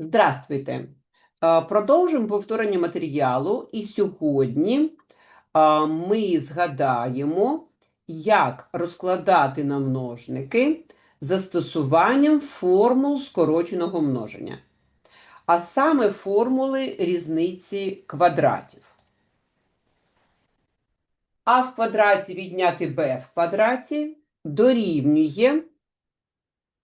Здравствуйте! Продовжуємо повторення матеріалу, і сьогодні ми згадаємо, як розкладати на множники застосуванням формул скороченого множення, а саме формули різниці квадратів. А в квадраті відняти b в квадраті дорівнює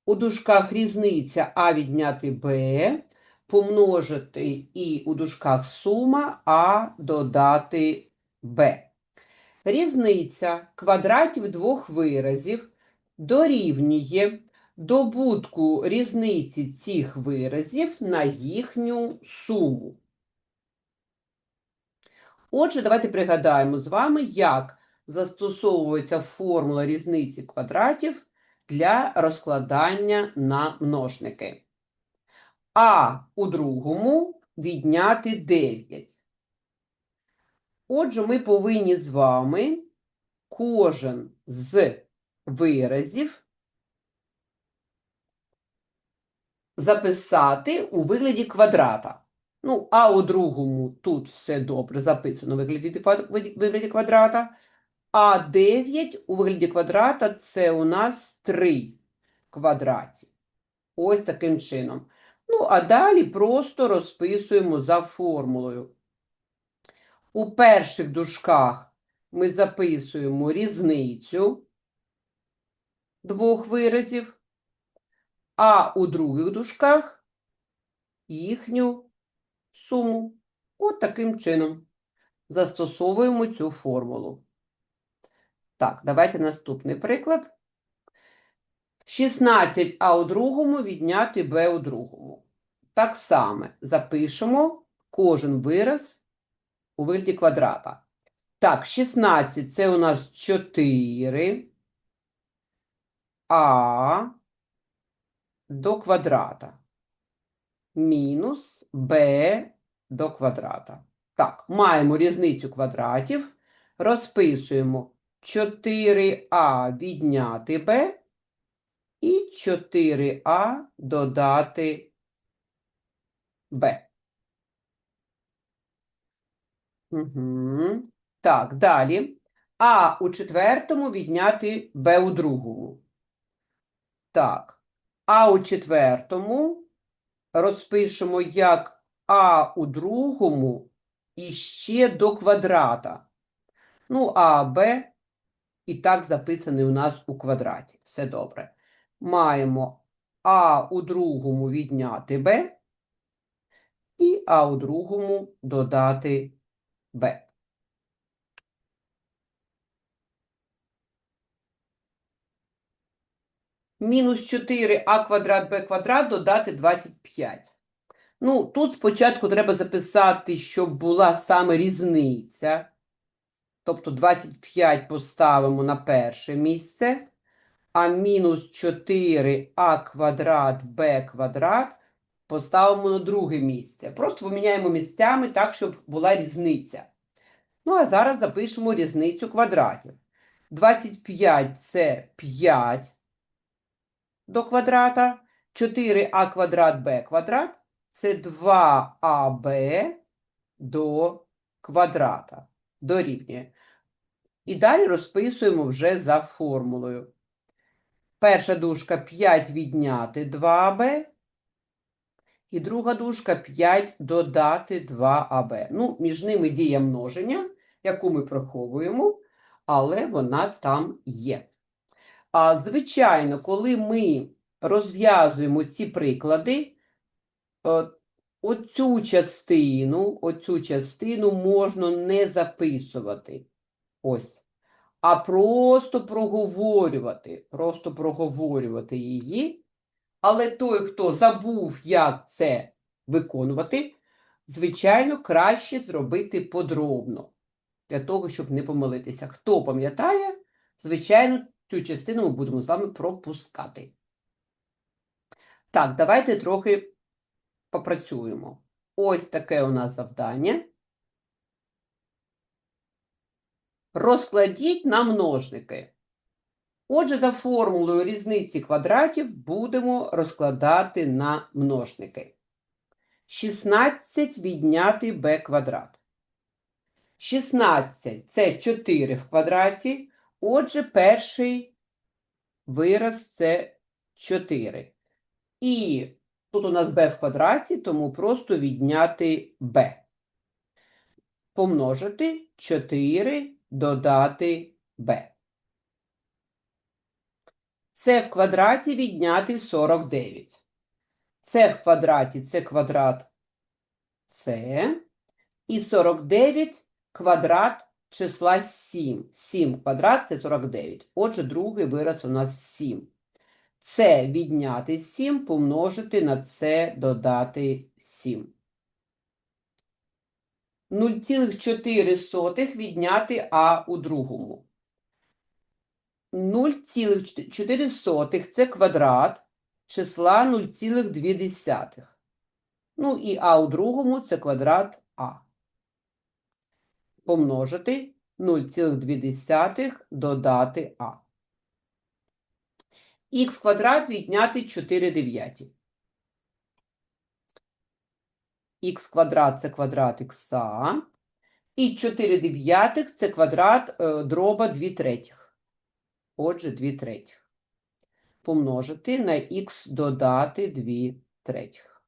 у дужках різниця а відняти b, помножити і у дужках сума а додати b. Різниця квадратів двох виразів дорівнює добутку різниці цих виразів на їхню суму. Отже, давайте пригадаємо з вами, як застосовується формула різниці квадратів для розкладання на множники. А у другому відняти 9. Отже, ми повинні з вами кожен з виразів записати у вигляді квадрата. Ну, а у другому тут все добре записано у вигляді, квадрата. А 9 у вигляді квадрата це у нас 3 квадраті. Ось таким чином. Ну, а далі просто розписуємо за формулою. У перших дужках ми записуємо різницю двох виразів, а у других дужках їхню суму. От таким чином застосовуємо цю формулу. Так, давайте наступний приклад. 16 а у другому відняти b у другому. Так само запишемо кожен вираз у вигляді квадрата. Так, 16 це у нас 4 а до квадрата. Мінус b до квадрата. Так, маємо різницю квадратів. Розписуємо 4а відняти b і 4а додати b. Угу. Так, далі. А у четвертому відняти b у другому. Так. А у четвертому розпишемо як а у другому і ще до квадрата. Ну, а b і так записаний у нас у квадраті. Все добре. Маємо а у другому відняти b і а у другому додати b. Мінус 4а квадрат b квадрат додати 25. Ну, тут спочатку треба записати, щоб була саме різниця. Тобто 25 поставимо на перше місце, а мінус 4а квадрат b квадрат поставимо на друге місце. Просто поміняємо місцями так, щоб була різниця. Ну, а зараз запишемо різницю квадратів. 25 це 5 до квадрата, 4а квадрат b квадрат це 2аб до квадрата. Дорівнює. І далі розписуємо вже за формулою. Перша дужка 5 відняти 2аб. І друга дужка 5 додати 2аб. Ну, між ними діє множення, яку ми приховуємо, але вона там є. А, звичайно, коли ми розв'язуємо ці приклади, е, оцю частину, оцю частину можна не записувати. Ось. А просто проговорювати, просто проговорювати її. Але той, хто забув, як це виконувати, звичайно, краще зробити подробно, для того, щоб не помилитися. Хто пам'ятає, звичайно, цю частину ми будемо з вами пропускати. Так, давайте трохи попрацюємо. Ось таке у нас завдання. Розкладіть на множники. Отже, за формулою різниці квадратів будемо розкладати на множники. 16 відняти b квадрат. 16 це 4 в квадраті. Отже, перший вираз це 4. І тут у нас b в квадраті, тому просто відняти b. Помножити 4 додати b. Це в квадраті відняти 49. Це в квадраті це квадрат С. І 49 квадрат числа 7. 7 квадрат це 49. Отже, другий вираз у нас 7. Це відняти 7, помножити на це додати 7. 0,4 відняти А у другому. 0,4 це квадрат числа 0,2. Ну і А у другому це квадрат А. Помножити 0,2 додати А. Х квадрат відняти 4 дев'яті. Х квадрат це квадрат х. І 4 дев'ятих це квадрат дроба 2 третіх. Отже, 2 третіх. Помножити на х додати 2 третіх.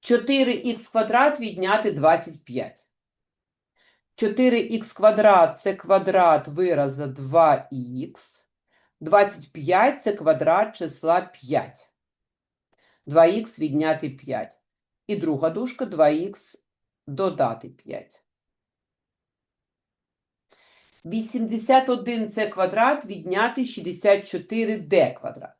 4х квадрат відняти 25. 4х квадрат це квадрат вираза 2х. 25 це квадрат числа 5. 2х відняти 5. І друга дужка 2х додати 5. 81 це квадрат відняти 64d квадрат.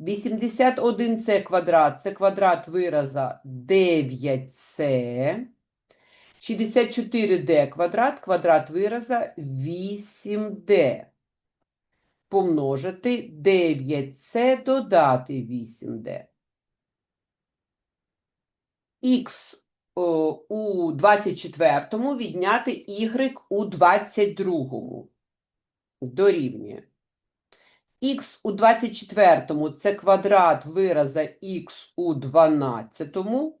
81 це квадрат це квадрат вираза 9c. 64d квадрат квадрат вираза 8d. Помножити 9c додати 8d. Х у 24-му відняти y у 22-му. Дорівнює. Х у 24-му це квадрат вираза х у 12-му.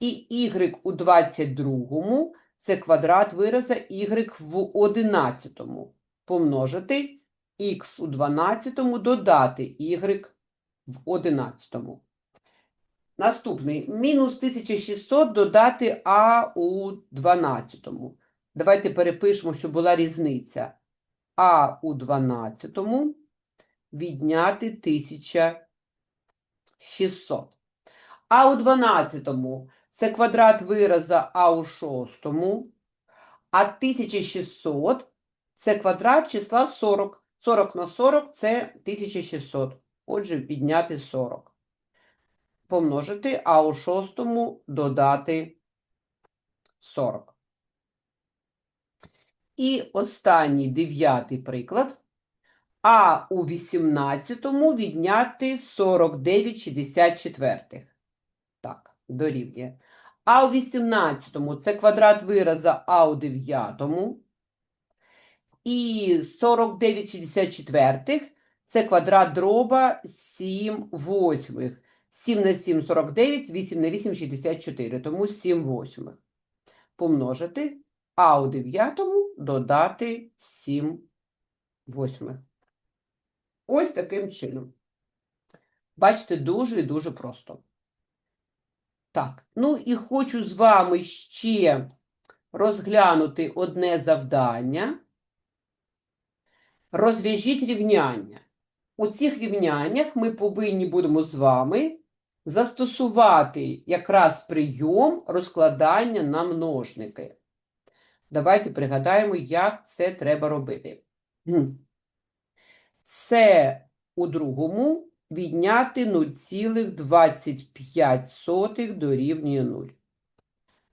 І y у 22-му це квадрат вираза y в 11-му. Помножити х у 12-му додати y в 11-му. Наступний мінус 1600 додати а у 12-му. Давайте перепишемо, щоб була різниця. А у 12-му відняти 1600. А у 12-му це квадрат вираза А у 6-му. А 1600 це квадрат числа 40. 40 на 40 це 1600. Отже, підняти 40 помножити, а у шостому додати 40. І останній дев'ятий приклад. А у 18-му відняти 49,64. Так, дорівнює. А у 18-му це квадрат вираза А у 9-му. І 49,64 це квадрат дроба 7 восьмих. 7 на 7 – 49, 8 на 8 – 64, тому 7 восьмих. Помножити, а у дев'ятому додати 7 восьмих. Ось таким чином. Бачите, дуже і дуже просто. Так, ну і хочу з вами ще розглянути одне завдання. Розв'яжіть рівняння. У цих рівняннях ми повинні будемо з вами застосувати якраз прийом розкладання на множники. Давайте пригадаємо, як це треба робити. Це у другому відняти 0,25 дорівнює 0.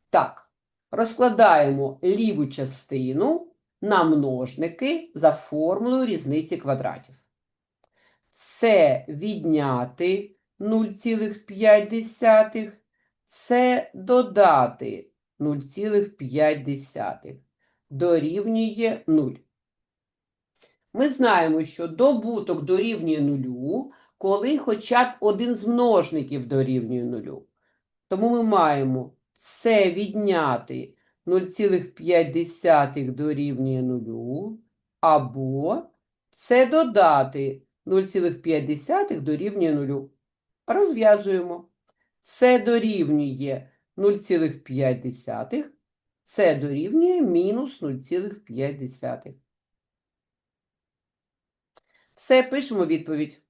Так, розкладаємо ліву частину на множники за формулою різниці квадратів. Це відняти 0,5 це додати 0,5 дорівнює 0. Ми знаємо, що добуток дорівнює нулю, коли хоча б один з множників дорівнює нулю. Тому ми маємо це відняти 0,5 дорівнює нулю, або це додати 0,5 дорівнює нулю. Розв'язуємо. Це дорівнює 0,5, це дорівнює мінус 0,5. Все, пишемо відповідь.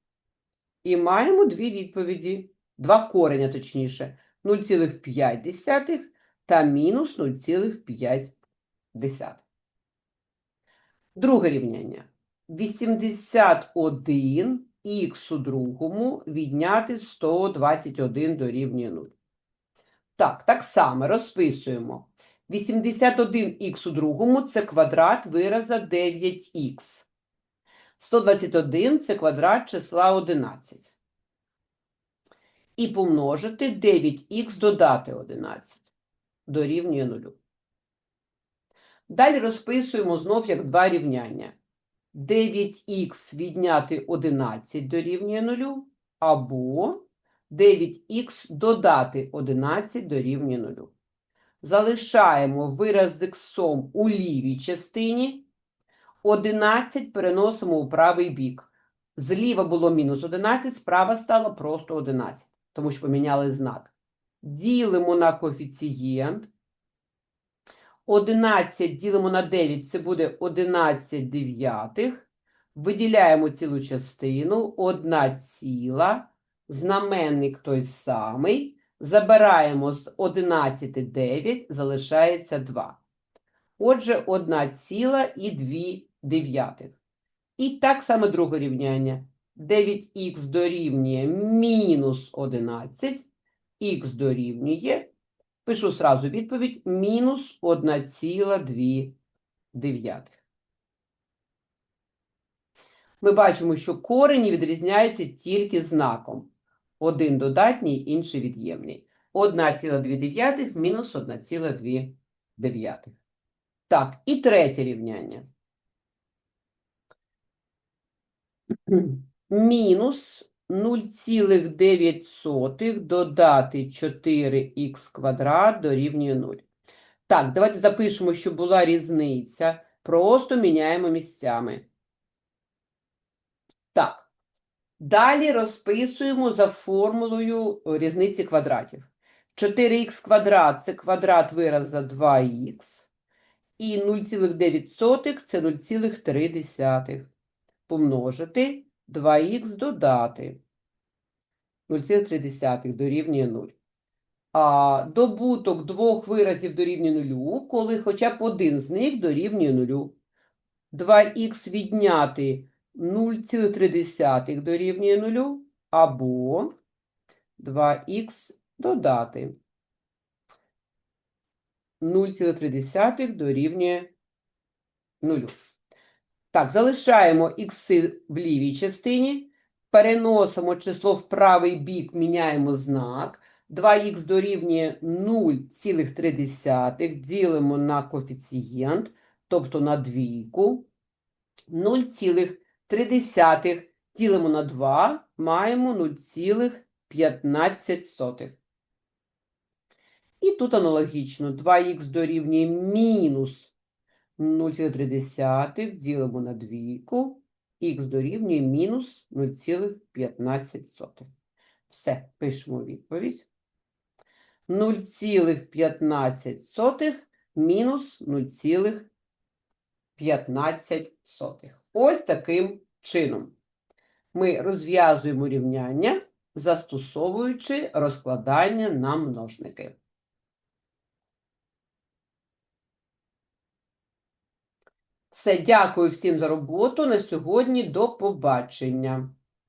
І маємо дві відповіді, два кореня точніше, 0,5 та мінус 0,5. Друге рівняння. 81 х у другому відняти 121 дорівнює 0. Так, так само розписуємо. 81х у другому – це квадрат вираза 9х. 121 – це квадрат числа 11. І помножити 9х додати 11 дорівнює 0. Далі розписуємо знов як два рівняння. 9х відняти 11 дорівнює 0, або 9х додати 11 дорівнює 0. Залишаємо вираз з іксом у лівій частині, 11 переносимо у правий бік. Зліва було мінус 11, справа стало просто 11, тому що поміняли знак. Ділимо на коефіцієнт. 11 ділимо на 9, це буде 11 дев'ятих. Виділяємо цілу частину, 1 ціла, знаменник той самий. Забираємо з 11 9, залишається 2. Отже, 1 ціла і 2 дев'ятих. І так само друге рівняння. 9х дорівнює мінус 11, х дорівнює Пишу сразу відповідь мінус 1,2. Ми бачимо, що корені відрізняються тільки знаком. Один додатній, інший від'ємний. 1,2 мінус 1,2. Так, і третє рівняння. Мінус 0,9 додати 4х квадрат дорівнює 0. Так, давайте запишемо, що була різниця. Просто міняємо місцями. Так. Далі розписуємо за формулою різниці квадратів. 4х квадрат – це квадрат вираза 2х. І 0,9 – це 0,3. Помножити 2х додати 0,3 дорівнює 0. А добуток двох виразів дорівнює 0, коли хоча б один з них дорівнює 0. 2х відняти 0,3 дорівнює 0, або 2х додати 0,3 дорівнює 0. Так, залишаємо ікси в лівій частині, переносимо число в правий бік, міняємо знак. 2х дорівнює 0,3, ділимо на коефіцієнт, тобто на двійку. 0,3 ділимо на 2, маємо 0,15. І тут аналогічно 2х дорівнює мінус 0,3 ділимо на двійку, х дорівнює мінус 0,15. Все, пишемо відповідь. 0,15 мінус 0,15. Ось таким чином. Ми розв'язуємо рівняння, застосовуючи розкладання на множники. Все, дякую всім за роботу. На сьогодні до побачення.